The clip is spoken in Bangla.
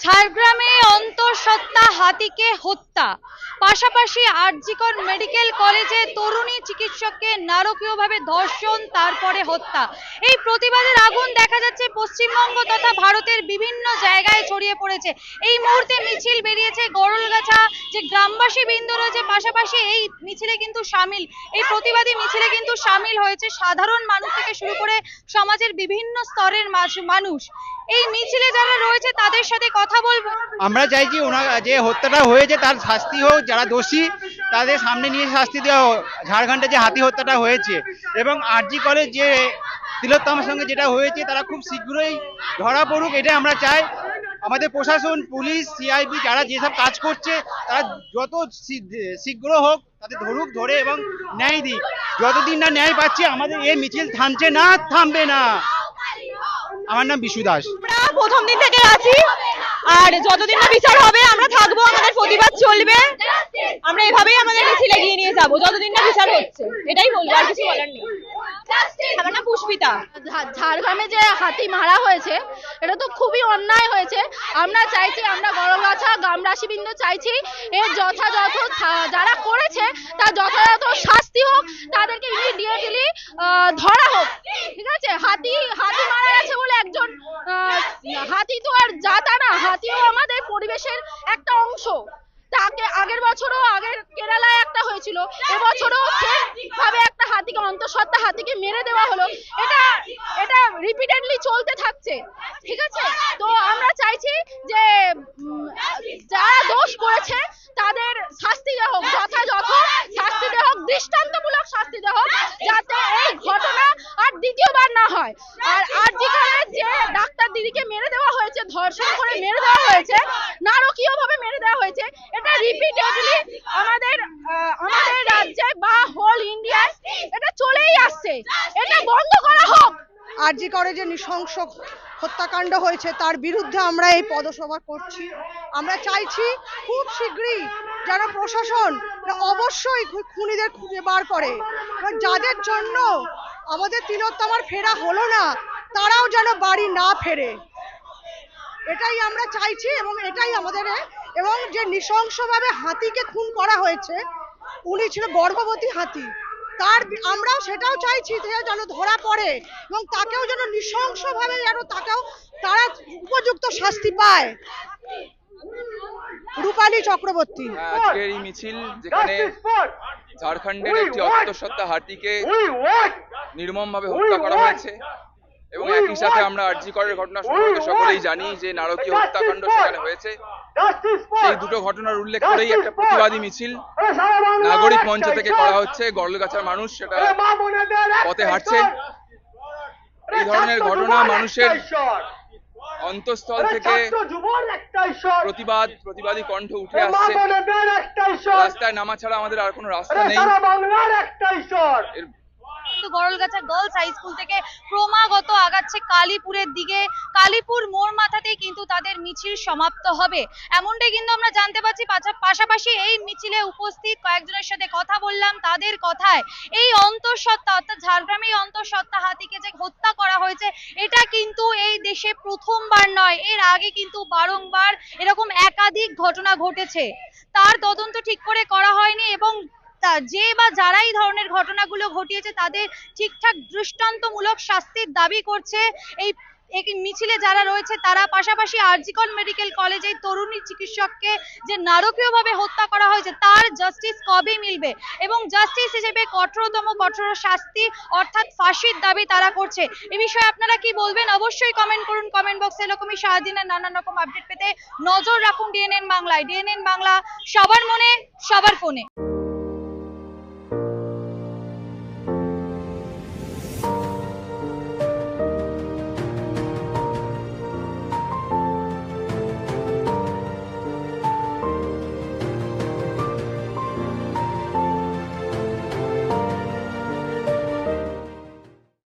ঝাড়গ্রামে অন্তঃসত্ত্বা হাতিকে হত্যা। পাশাপাশি আরজিকর মেডিকেল কলেজে তরুণী চিকিৎসককে নারকীয়ভাবে ধর্ষণ, তারপরে হত্যা। এই প্রতিবাদের আগুন দেখা যাচ্ছে পশ্চিমবঙ্গ তথা ভারতের বিভিন্ন জায়গায় ছড়িয়ে পড়েছে। এই মুহূর্তে মিছিল বেরিয়েছে গরলগাছা, যে গ্রামবাসী বিন্দু রয়েছে, পাশাপাশি এই মিছিলে কিন্তু সামিল। এই প্রতিবাদী মিছিলে কিন্তু সামিল হয়েছে সাধারণ মানুষ থেকে শুরু করে সমাজের বিভিন্ন স্তরের মানুষ এই মিছিলে যারা রয়েছে, তাদের সাথে কথা বলব। আমরা চাইছি ওনার যে হত্যাটা হয়েছে, তার শাস্তি হোক, যারা দোষী, তাদের সামনে নিয়ে শাস্তি দেওয়া হোক। ঝাড়খণ্ডে যে হাতি হত্যাটা হয়েছে এবং আরজি কলেজ যে তিলোত্তমের সঙ্গে যেটা হয়েছে, তারা খুব শীঘ্রই ধরা পড়ুক, এটা আমরা চাই। আমাদের প্রশাসন, পুলিশ, সিআইবি, যারা যেসব কাজ করছে, তারা যত শীঘ্র হোক তাদের ধরুক, ধরে এবং ন্যায় দিক। যতদিন না ন্যায় পাচ্ছে, আমাদের এই মিছিল থামছে না, থামবে না। আমার নাম বিশু দাস। আমরা প্রথম দিন থেকে আছি। আর যতদিন না বিচার হবে আমরা থাকব আমাদের প্রতিবাদ চলবে। আমরা এভাবেই আমাদের মিছিল এগিয়ে নিয়ে যাব যতদিন না বিচার হচ্ছে। এটাই বলব আর কিছু বলার নেই। আমার নাম পুষ্পিতা। ঝাড়গ্রামে যে হাতি মারা হয়েছে এটা তো খুবই অন্যায় হয়েছে। আমরা চাইছি আমরা গরগাছা গ্রামবাসীবৃন্দ চাইছি এর যথাযথ যারা করেছে তার যথাযথ শাস্তি হোক তাদেরকে ইমিডিয়েটলি ধরা হোক। ঠিক আছে হাতি হাতি মারা গেছে বলে একজন আহ, হাতি তো আর জাতা না হাতিও আমাদের পরিবেশের একটা অংশ। তাকে আগের বছরও আগের কেরালায় একটা হয়েছিল, এবছরও ভাবে একটা হাতিকে, অন্তঃসত্ত্বা হাতিকে মেরে দেওয়া হলো। এটা এটা রিপিটেডলি চলতে থাকছে। ঠিক আছে তো আমরা চাইছি যে উম, যারা দোষ করেছে তাদের শাস্তি দেওয়া হোক যথাযথ শাস্তি দেওয়া হোক দৃষ্টান্তমূলক শাস্তি দেওয়া হোক যাতে এই ঘটনা আর দ্বিতীয়বার না হয়। আর আরজিকারে যে ডাক্তার দিদিকে মেরে দেওয়া হয়েছে, ধর্ষণ করে মেরে দেওয়া হয়েছে নারকীয় ভাবে মেরে দেওয়া হয়েছে, এটা রিপিটেডলি আমাদের আমাদের রাজ্যে বা হোল ইন্ডিয়ায় এটা চলেই আসছে। এটা বন্ধ করা হোক। আরজি করে যে নৃশংস হত্যাকাণ্ড হয়েছে, তার বিরুদ্ধে আমরা এই পদসভা করছি। আমরা চাইছি খুব শীঘ্রই যারা প্রশাসন অবশ্যই খুনিদের খুঁজে বার করে। যাদের জন্য আমাদের তিলোত্তমার ফেরা হলো না, তারাও যেন বাড়ি না ফেরে। এটাই আমরা চাইছি এবং এটাই আমাদের এবং যে নৃশংসভাবে হাতিকে খুন করা হয়েছে, উনি ছিল গর্ভবতী হাতি। তার আমরাও সেটাও চাইছি যে যেন ধরা পড়ে এবং তাকেও যেন নৃশংসভাবে যেন তাকেও তারা উপযুক্ত শাস্তি পায়। রূপালী চক্রবর্তী। হ্যাঁ, আজকের এই মিছিল যেখানে ঝাড়খণ্ডের একটি অন্তঃসত্ত্বা হাতিকে নির্মমভাবে হত্যা করা হয়েছে। এবং একই সাথে আমরা আরজি করের ঘটনা সম্পর্কে সকলেই জানি যে নারকীয় হত্যাকাণ্ড সেখানে হয়েছে। সেই দুটো ঘটনার উল্লেখ করেই একটা প্রতিবাদী মিছিল। নাগরিক মঞ্চ থেকে করা হচ্ছে গড়লগাছার মানুষ সেটা পথে হাঁটছে এই ধরনের ঘটনা মানুষের অন্তঃস্থল থেকে প্রতিবাদ প্রতিবাদী কণ্ঠ উঠে আসছে। রাস্তায় নামা ছাড়া আমাদের আর কোনো রাস্তা নেই। এর কিন্তু গরলগাছা গার্লস হাই স্কুল থেকে ক্রমাগত আগাচ্ছে কালীপুরের দিকে। কালীপুর মোড় মাথাতেই কিন্তু তাদের মিছিল সমাপ্ত হবে। এমনটাই কিন্তু আমরা জানতে পারছি। পাশা- পাশাপাশি এই মিছিলে উপস্থিত কয়েকজনের সাথে কথা বললাম তাদের কথায়। এই অন্তঃসত্ত্বা, অর্থাৎ ঝাড়গ্রামে এই অন্তঃসত্ত্বা হাতিকে যে হত্যা করা হয়েছে, এটা কিন্তু এই দেশে প্রথমবার নয়। এর আগে কিন্তু বারংবার এরকম একাধিক ঘটনা ঘটেছে। তার তদন্ত ঠিক করে করা হয়নি এবং যে বা যারাই ধরনের ঘটনাগুলো ঘটিয়েছে, তাদের ঠিকঠাক দৃষ্টান্তমূলক শাস্তির দাবি করছে। এই এই মিছিলে যারা রয়েছে, তারা পাশাপাশি আরজিকর মেডিকেল কলেজে তরুণী চিকিৎসককে যে নারকীয়ভাবে হত্যা করা হয়েছে, তার জাস্টিস কবে মিলবে? এবং জাস্টিস হিসেবে কঠোরতম কঠোর শাস্তি অর্থাৎ ফাঁসির দাবি তারা করছে। এ বিষয়ে আপনারা কি বলবেন? অবশ্যই কমেন্ট করুন। কমেন্ট বক্সে এরকমই সারাদিনের নানান রকম আপডেট পেতে নজর রাখুন ডিএনএন বাংলায়। ডিএনএন বাংলা, সবার মনে, সবার ফোনে।